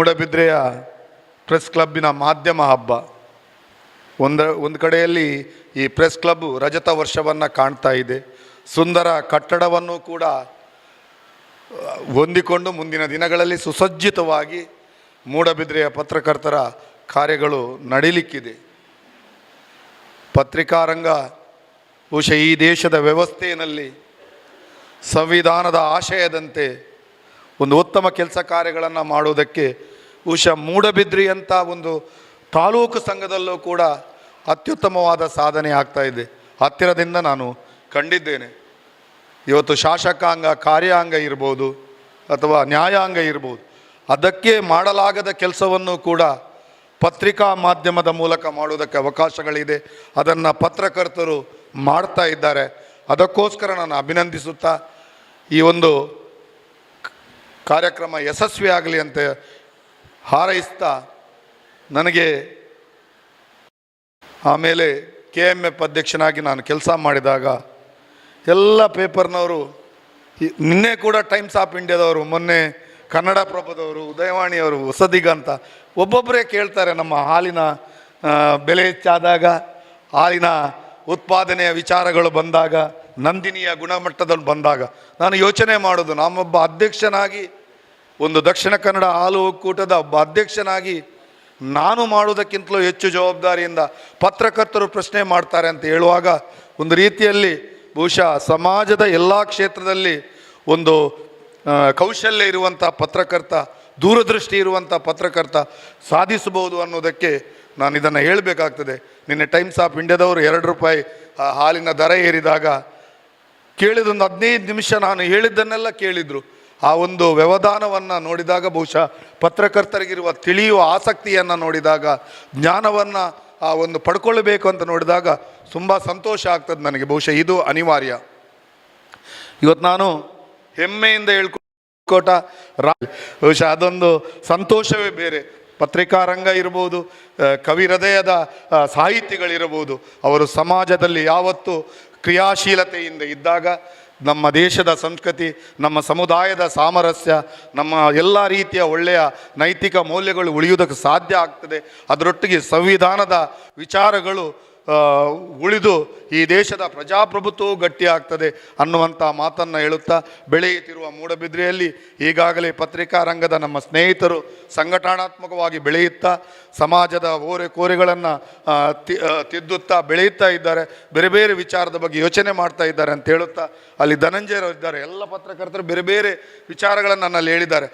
ಮೂಡಬಿದ್ರೆಯ press ಕ್ಲಬ್ಬಿನ ಮಾಧ್ಯಮ ಹಬ್ಬ. ಒಂದ ಒಂದು ಕಡೆಯಲ್ಲಿ ಈ ಪ್ರೆಸ್ ಕ್ಲಬ್ ರಜತ ವರ್ಷವನ್ನು ಕಾಣ್ತಾ ಇದೆ. ಸುಂದರ ಕಟ್ಟಡವನ್ನು ಕೂಡ ಹೊಂದಿಕೊಂಡು ಮುಂದಿನ ದಿನಗಳಲ್ಲಿ ಸುಸಜ್ಜಿತವಾಗಿ ಮೂಡಬಿದ್ರೆಯ ಪತ್ರಕರ್ತರ ಕಾರ್ಯಗಳು ನಡೀಲಿಕ್ಕಿದೆ. ಪತ್ರಿಕಾರಂಗ ಬಹುಶಃ ಈ ದೇಶದ ವ್ಯವಸ್ಥೆಯಲ್ಲಿ ಸಂವಿಧಾನದ ಆಶಯದಂತೆ ಒಂದು ಉತ್ತಮ ಕೆಲಸ ಕಾರ್ಯಗಳನ್ನು ಮಾಡುವುದಕ್ಕೆ ಬಹುಶಃ ಮೂಡಬಿದ್ರಿ ಅಂತ ಒಂದು ತಾಲೂಕು ಸಂಘದಲ್ಲೂ ಕೂಡ ಅತ್ಯುತ್ತಮವಾದ ಸಾಧನೆ ಆಗ್ತಾ ಇದೆ. ಹತ್ತಿರದಿಂದ ನಾನು ಕಂಡಿದ್ದೇನೆ. ಇವತ್ತು ಶಾಸಕಾಂಗ, ಕಾರ್ಯಾಂಗ ಇರ್ಬೋದು ಅಥವಾ ನ್ಯಾಯಾಂಗ ಇರ್ಬೋದು. ಅದಕ್ಕೆ ಮಾಡಲಾಗದ ಕೆಲಸವನ್ನು ಕೂಡ ಪತ್ರಿಕಾ ಮಾಧ್ಯಮದ ಮೂಲಕ ಮಾಡುವುದಕ್ಕೆ ಅವಕಾಶಗಳಿದೆ. ಅದನ್ನು ಪತ್ರಕರ್ತರು ಮಾಡ್ತಾ ಇದ್ದಾರೆ. ಅದಕ್ಕೋಸ್ಕರ ನಾನು ಅಭಿನಂದಿಸುತ್ತಾ ಈ ಒಂದು ಕಾರ್ಯಕ್ರಮ ಯಶಸ್ವಿ ಆಗಲಿ ಅಂತ ಹಾರೈಸ್ತಾ ನನಗೆ ಆಮೇಲೆ ಕೆ ಎಂ ಎಫ್ ಅಧ್ಯಕ್ಷನಾಗಿ ನಾನು ಕೆಲಸ ಮಾಡಿದಾಗ ಎಲ್ಲ ಪೇಪರ್ನವರು ನಿನ್ನೆ ಕೂಡ ಟೈಮ್ಸ್ ಆಫ್ ಇಂಡಿಯಾದವರು, ಮೊನ್ನೆ ಕನ್ನಡ ಪ್ರಭದವರು, ಉದಯವಾಣಿಯವರು ಹೊಸದಿಗ ಅಂತ ಒಬ್ಬೊಬ್ಬರೇ ಕೇಳ್ತಾರೆ ನಮ್ಮ ಹಾಲಿನ ಬೆಲೆ ಹೆಚ್ಚಾದಾಗ, ಹಾಲಿನ ಉತ್ಪಾದನೆಯ ವಿಚಾರಗಳು ಬಂದಾಗ, ನಂದಿನಿಯ ಗುಣಮಟ್ಟದಲ್ಲಿ ಬಂದಾಗ. ನಾನು ಯೋಚನೆ ಮಾಡೋದು ನಮ್ಮೊಬ್ಬ ಅಧ್ಯಕ್ಷನಾಗಿ ಒಂದು ದಕ್ಷಿಣ ಕನ್ನಡ ಹಾಲು ಒಕ್ಕೂಟದ ಅಧ್ಯಕ್ಷನಾಗಿ ನಾನು ಮಾಡುವುದಕ್ಕಿಂತಲೂ ಹೆಚ್ಚು ಜವಾಬ್ದಾರಿಯಿಂದ ಪತ್ರಕರ್ತರು ಪ್ರಶ್ನೆ ಮಾಡ್ತಾರೆ ಅಂತ ಹೇಳುವಾಗ ಒಂದು ರೀತಿಯಲ್ಲಿ ಬಹುಶಃ ಸಮಾಜದ ಎಲ್ಲ ಕ್ಷೇತ್ರದಲ್ಲಿ ಒಂದು ಕೌಶಲ್ಯ ಇರುವಂಥ ಪತ್ರಕರ್ತ, ದೂರದೃಷ್ಟಿ ಇರುವಂಥ ಪತ್ರಕರ್ತ ಸಾಧಿಸಬಹುದು ಅನ್ನೋದಕ್ಕೆ ನಾನು ಇದನ್ನು ಹೇಳಬೇಕಾಗ್ತದೆ. ನಿನ್ನೆ ಟೈಮ್ಸ್ ಆಫ್ ಇಂಡಿಯಾದವರು ಎರಡು ರೂಪಾಯಿ ಹಾಲಿನ ದರ ಏರಿದಾಗ ಕೇಳಿದೊಂದು ಹದಿನೈದು ನಿಮಿಷ ನಾನು ಹೇಳಿದ್ದನ್ನೆಲ್ಲ ಕೇಳಿದರು. ಆ ಒಂದು ವ್ಯವಧಾನವನ್ನು ನೋಡಿದಾಗ ಬಹುಶಃ ಪತ್ರಕರ್ತರಿಗಿರುವ ತಿಳಿಯುವ ಆಸಕ್ತಿಯನ್ನು ನೋಡಿದಾಗ, ಜ್ಞಾನವನ್ನು ಆ ಒಂದು ಪಡ್ಕೊಳ್ಬೇಕು ಅಂತ ನೋಡಿದಾಗ ತುಂಬ ಸಂತೋಷ ಆಗ್ತದೆ ನನಗೆ. ಬಹುಶಃ ಇದು ಅನಿವಾರ್ಯ. ಇವತ್ತು ನಾನು ಹೆಮ್ಮೆಯಿಂದ ಹೇಳ್ಕೋಟ ರಾ ಬಹುಶಃ ಅದೊಂದು ಸಂತೋಷವೇ ಬೇರೆ. ಪತ್ರಿಕಾರಂಗ ಇರ್ಬೋದು ಕವಿ ಹೃದಯದ ಸಾಹಿತಿಗಳಿರ್ಬೋದು, ಅವರು ಸಮಾಜದಲ್ಲಿ ಯಾವತ್ತು ಕ್ರಿಯಾಶೀಲತೆಯಿಂದ ಇದ್ದಾಗ ನಮ್ಮ ದೇಶದ ಸಂಸ್ಕೃತಿ, ನಮ್ಮ ಸಮುದಾಯದ ಸಾಮರಸ್ಯ, ನಮ್ಮ ಎಲ್ಲ ರೀತಿಯ ಒಳ್ಳೆಯ ನೈತಿಕ ಮೌಲ್ಯಗಳು ಉಳಿಯುವುದಕ್ಕೆ ಸಾಧ್ಯ ಆಗ್ತದೆ. ಅದರೊಟ್ಟಿಗೆ ಸಂವಿಧಾನದ ವಿಚಾರಗಳು ಉಳಿದು ಈ ದೇಶದ ಪ್ರಜಾಪ್ರಭುತ್ವವು ಗಟ್ಟಿಯಾಗ್ತದೆ ಅನ್ನುವಂಥ ಮಾತನ್ನು ಹೇಳುತ್ತಾ ಬೆಳೆಯುತ್ತಿರುವ ಮೂಡಬಿದ್ರೆಯಲ್ಲಿ ಈಗಾಗಲೇ ಪತ್ರಿಕಾ ರಂಗದ ನಮ್ಮ ಸ್ನೇಹಿತರು ಸಂಘಟನಾತ್ಮಕವಾಗಿ ಬೆಳೆಯುತ್ತಾ ಸಮಾಜದ ಓರೆ ಕೋರೆಗಳನ್ನು ತಿದ್ದುತ್ತಾ ಬೆಳೆಯುತ್ತಾ ಇದ್ದಾರೆ, ಬೇರೆ ಬೇರೆ ವಿಚಾರದ ಬಗ್ಗೆ ಯೋಚನೆ ಮಾಡ್ತಾ ಇದ್ದಾರೆ ಅಂತ ಹೇಳುತ್ತಾ ಅಲ್ಲಿ ಧನಂಜಯರು ಇದ್ದಾರೆ. ಎಲ್ಲ ಪತ್ರಕರ್ತರು ಬೇರೆ ಬೇರೆ ವಿಚಾರಗಳನ್ನು ನನ್ನಲ್ಲಿ ಹೇಳಿದ್ದಾರೆ.